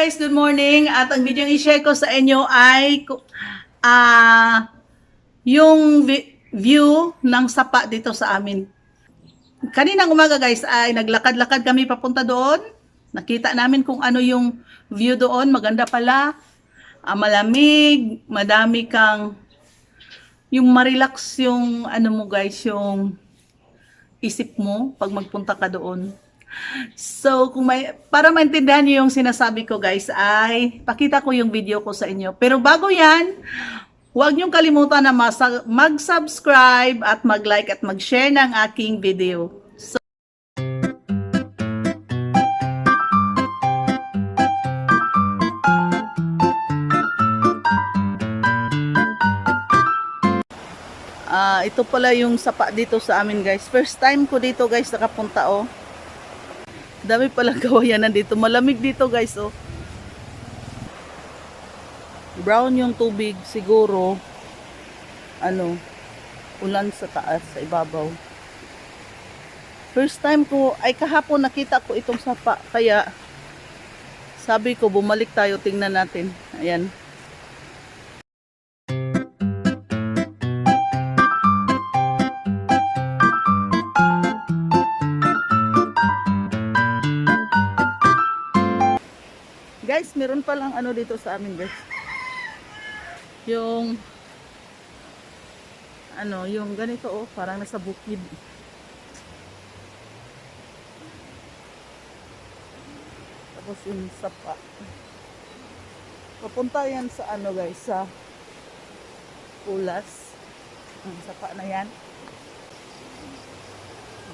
guys, good morning. At ang video i-share ko sa inyo ay ah yung vi- view ng sapa dito sa amin. Kaninang umaga guys ay naglakad-lakad kami papunta doon. Nakita namin kung ano yung view doon. Maganda pala. Ah, malamig, madami kang yung marilax yung ano mo guys, yung isip mo pag magpunta ka doon. So, kung may, para maintindihan niyo yung sinasabi ko guys, ay pakita ko yung video ko sa inyo. Pero bago yan, huwag niyong kalimutan na mag-subscribe at mag-like at mag-share ng aking video. So, Ah, ito pala yung sapa dito sa amin guys. First time ko dito guys nakapunta oh. Dami pala kawayanan dito. Malamig dito guys oh. Brown yung tubig siguro. Ano, ulan sa taas, sa ibabaw. First time ko, ay kahapon nakita ko itong sapa. Kaya sabi ko bumalik tayo tingnan natin. Ayan. Meron pa lang ano dito sa amin, guys. Yung ano, yung ganito oh, parang nasa bukid. Tapos yung sapa. Papunta yan sa ano guys, sa Pulas. Ang sapa na yan.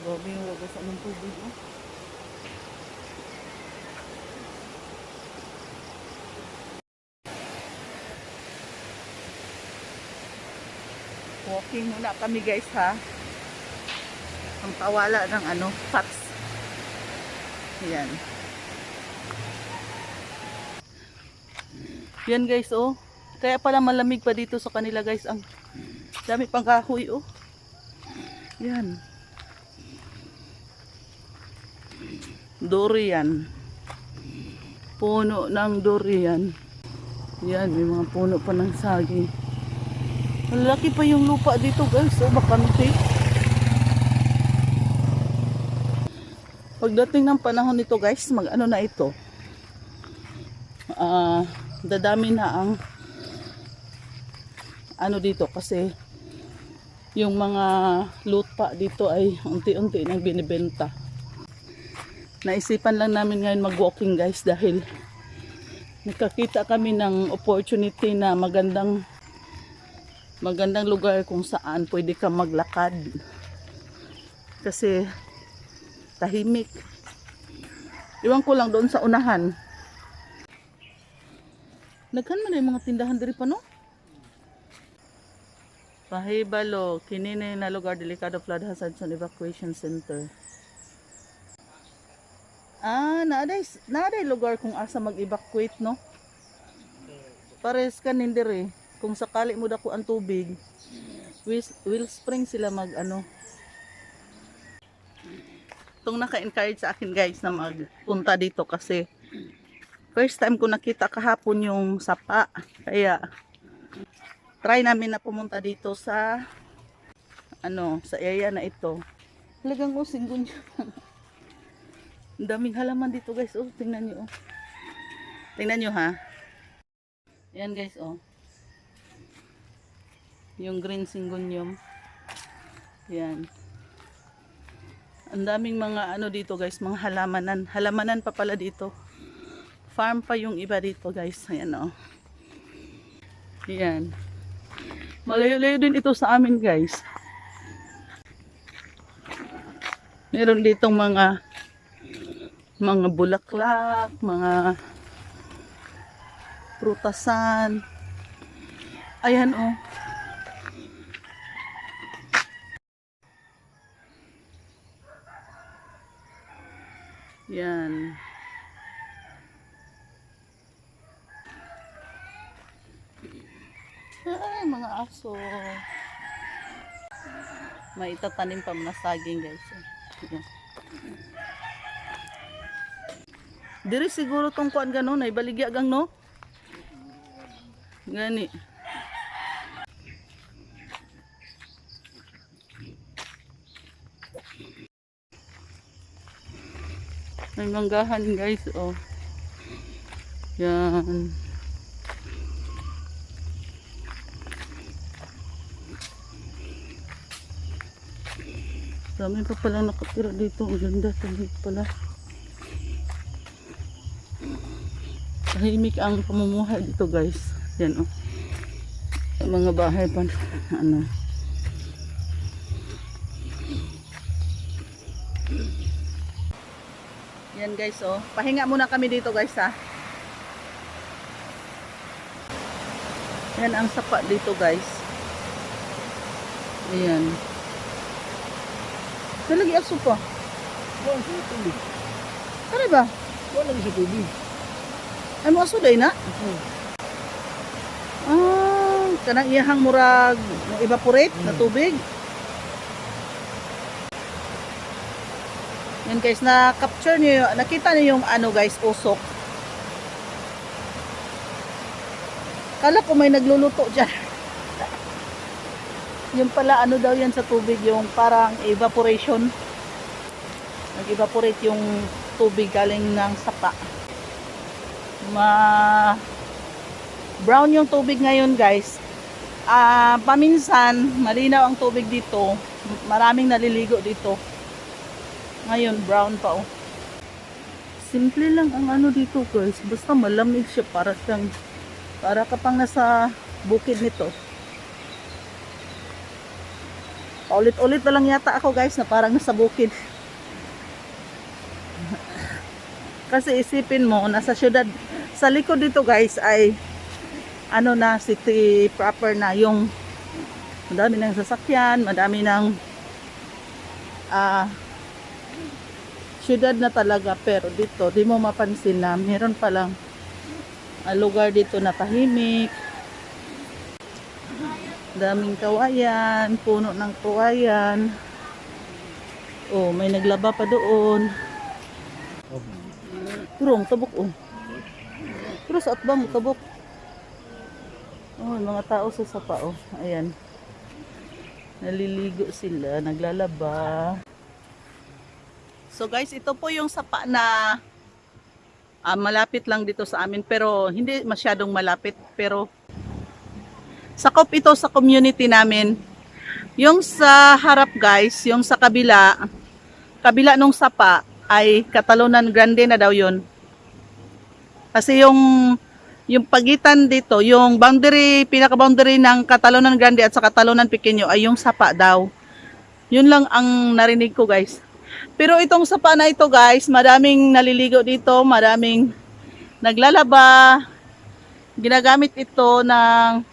Grabe yung wagas ng tubig. Oh. Walking muna kami guys ha. Ang tawala ng ano, fats. Yan. Yan guys oh. Kaya pala malamig pa dito sa kanila guys. Ang dami pang kahoy oh. Yan. Durian. Puno ng durian. Yan, may mga puno pa ng saging. Ang laki pa yung lupa dito guys. Oh, bakante. Pagdating ng panahon nito guys, mag ano na ito. Ah, dadami na ang ano dito kasi yung mga lupa dito ay unti-unti nang binibenta. Naisipan lang namin ngayon mag-walking guys dahil nakakita kami ng opportunity na magandang magandang lugar kung saan pwede ka maglakad kasi tahimik iwan ko lang doon sa unahan nagkan man yung mga tindahan diri pa no Pahibalo, kinini na lugar delikado flood hazard sa evacuation center. Ah, naaday, naaday lugar kung asa mag-evacuate, no? Pares ka nindiri. Kung sakali mo dako ang tubig, will, spring sila mag ano. Itong naka-encourage sa akin guys na magpunta dito kasi first time ko nakita kahapon yung sapa. Kaya try namin na pumunta dito sa ano, sa area na ito. Talagang singgon niya. Ang daming halaman dito guys. Oh, tingnan niyo oh. Tingnan niyo ha. Yan guys oh. Yung green syngonium. Yan. Ang daming mga ano dito guys, mga halamanan. Halamanan pa pala dito. Farm pa yung iba dito guys. Ayan oh. Yan. Malayo-layo din ito sa amin guys. Meron ditong mga mga bulaklak, mga prutasan. Ayan oh. Yan. Ay, mga aso. May itatanim pa mga saging guys. Ayan. Diri siguro tong kuan ganon ay baligya gang no. Gani. May manggahan guys oh. Yan. Dami pa palang nakatira dito. Ang ganda talaga pala. Tahimik ang pamumuhay dito guys. Yan oh. Mga bahay pa ano. Yan guys oh. Pahinga muna kami dito guys ha. Yan ang sapa dito guys. Ayan. Talagi aso pa. Wala sa tubig. Ano ba? Wala sa tubig. Ay mo aso day na? Ah, kanang iyahang murag evaporate na tubig. Yan guys, na capture niyo, nakita niyo yung ano guys, usok. Kala ko may nagluluto diyan. yung pala ano daw yan sa tubig, yung parang evaporation. Nag-evaporate yung tubig galing ng sapa. Ma brown yung tubig ngayon guys. Ah, paminsan malinaw ang tubig dito. Maraming naliligo dito. Ngayon brown pa oh. Simple lang ang ano dito guys. Basta malamig siya para siyang para ka pang nasa bukid nito. Paulit-ulit na lang yata ako guys na parang nasa bukid. Kasi isipin mo, nasa syudad, sa likod dito guys ay ano na, city proper na yung madami ng sasakyan, madami ng ah syudad na talaga pero dito di mo mapansin na meron palang ah, lugar dito na tahimik daming kawayan puno ng kawayan oh may naglaba pa doon Turong, tabok oh. Pero sa atbang, tabok. Oh, mga tao sa sapa oh. Ayan. Naliligo sila, naglalaba. So guys, ito po yung sapa na ah, malapit lang dito sa amin pero hindi masyadong malapit pero sakop ito sa community namin. Yung sa harap guys, yung sa kabila, kabila nung sapa ay Catalonan Grande na daw yun. Kasi yung yung pagitan dito, yung boundary, pinaka-boundary ng Catalonan Grande at sa Catalonan Pequeño ay yung sapa daw. Yun lang ang narinig ko guys. Pero itong sapa na ito guys, maraming naliligo dito, maraming naglalaba. Ginagamit ito ng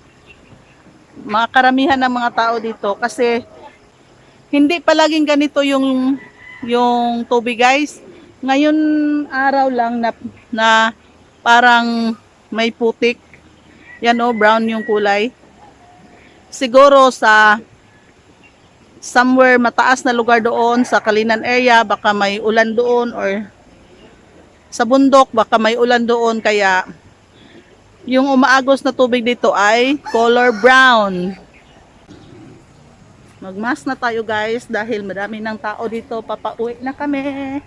mga karamihan ng mga tao dito kasi hindi palaging ganito yung yung tubig guys. Ngayon araw lang na, na parang may putik. Yan o, brown yung kulay. Siguro sa somewhere mataas na lugar doon sa Kalinan area, baka may ulan doon or sa bundok, baka may ulan doon. Kaya yung umaagos na tubig dito ay color brown. Magmas na tayo guys dahil madami ng tao dito. Papauwi na kami.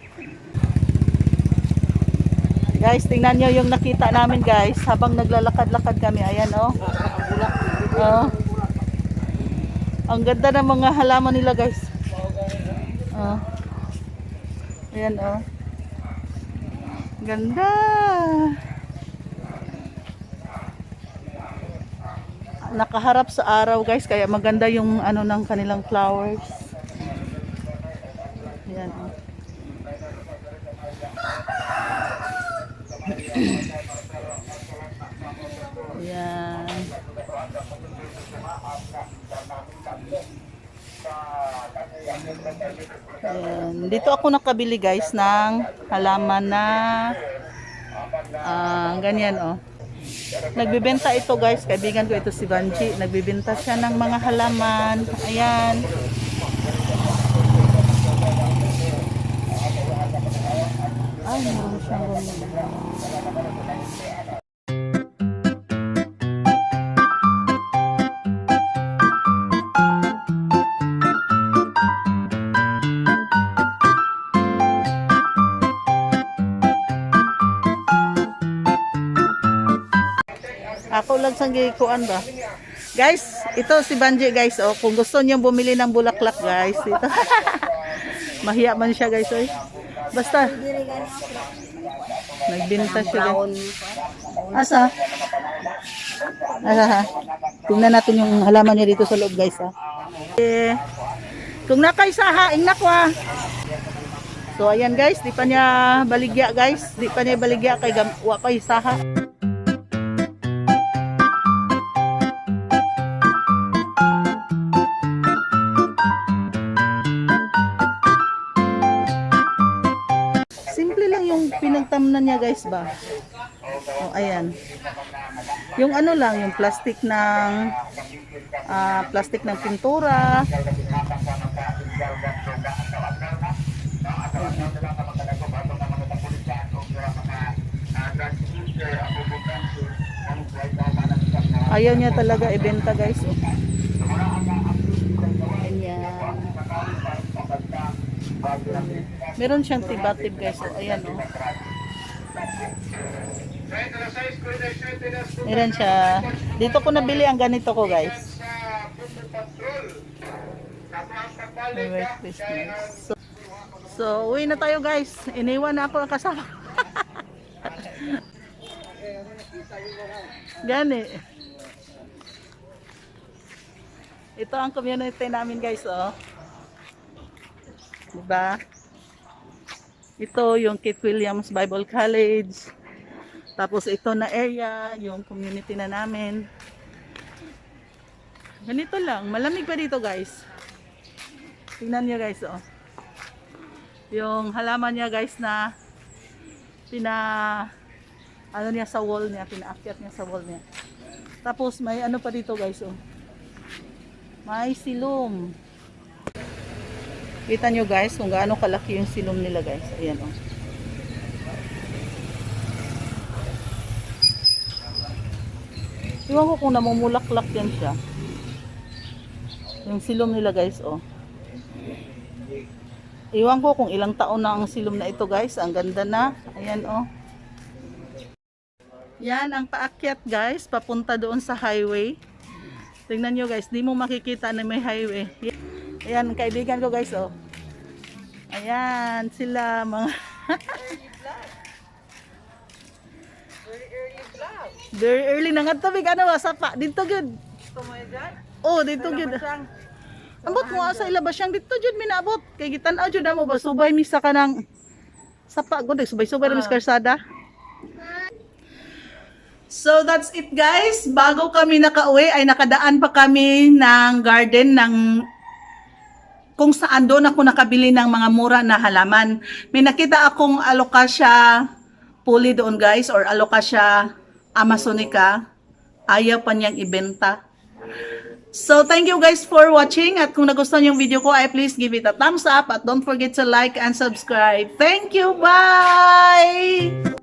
Guys, tingnan nyo yung nakita namin guys habang naglalakad-lakad kami. Ayan oh. Oh. Ang ganda ng mga halaman nila guys. Oh. Ayan oh. Ganda. Nakaharap sa araw guys kaya maganda yung ano ng kanilang flowers. Ayan oh. Ayan. Dito ako nakabili guys ng halaman na ah, ganyan oh. Nagbibenta ito guys, kaibigan ko ito si Banji. Nagbibenta siya ng mga halaman. Ayan. Ay, meron siyang. Gikuan ba? Guys, ito si Banji guys. Oh, kung gusto niyo bumili ng bulaklak guys, ito. Mahiya man siya guys, oy. Basta nagbenta siya guys. Asa? Asa ha? Tingnan natin yung halaman niya dito sa loob guys ha. Eh, kung nakaisaha, ingnakwa. So ayan guys, di pa niya baligya guys. Di pa niya baligya kay gam- wa pa isaha. Pinagtamnan niya guys ba. Oh, ayan. Yung ano lang, yung plastic ng ah, plastic ng pintura. Ayaw niya talaga ibenta guys. Oh. Meron siyang tibatib guys. Oh, ayan oh. Meron siya. Dito ko nabili ang ganito ko guys. Merry Christmas. So, so uwi na tayo guys. Iniwan na ako ang kasama. Gani. Ito ang community namin guys oh. Diba? Ito yung Kate Williams Bible College. Tapos ito na area, yung community na namin. Ganito lang. Malamig pa dito guys. Tingnan nyo guys oh. Yung halaman niya guys na pina ano niya sa wall niya, pinaakyat niya sa wall niya. Tapos may ano pa dito guys oh. May silom. Kita nyo guys kung gaano kalaki yung silom nila guys. Ayan oh. Iwan ko kung namumulaklak yan siya. Yung silom nila guys oh. Iwan ko kung ilang taon na ang silom na ito guys. Ang ganda na. Ayan oh. Yan ang paakyat guys. Papunta doon sa highway. Tingnan nyo guys. Di mo makikita na may highway. Ayan, kaibigan ko guys, oh. Ayan, sila mga... Very early na nga tubig. Ano ba? Sapa. Dito good. Oh, dito good. Ambot mo sa ilabas siyang dito jud minabot. Kay gitan-aw jud mo ba subay misa ka ng sapa gud subay-subay uh. karsada. So that's it guys. Bago kami nakauwi ay nakadaan pa kami ng garden ng kung saan doon ako nakabili ng mga mura na halaman. May nakita akong alocasia puli doon guys or alocasia amazonica. Ayaw pa niyang ibenta. So thank you guys for watching at kung nagustuhan yung video ko ay please give it a thumbs up at don't forget to like and subscribe. Thank you. Bye!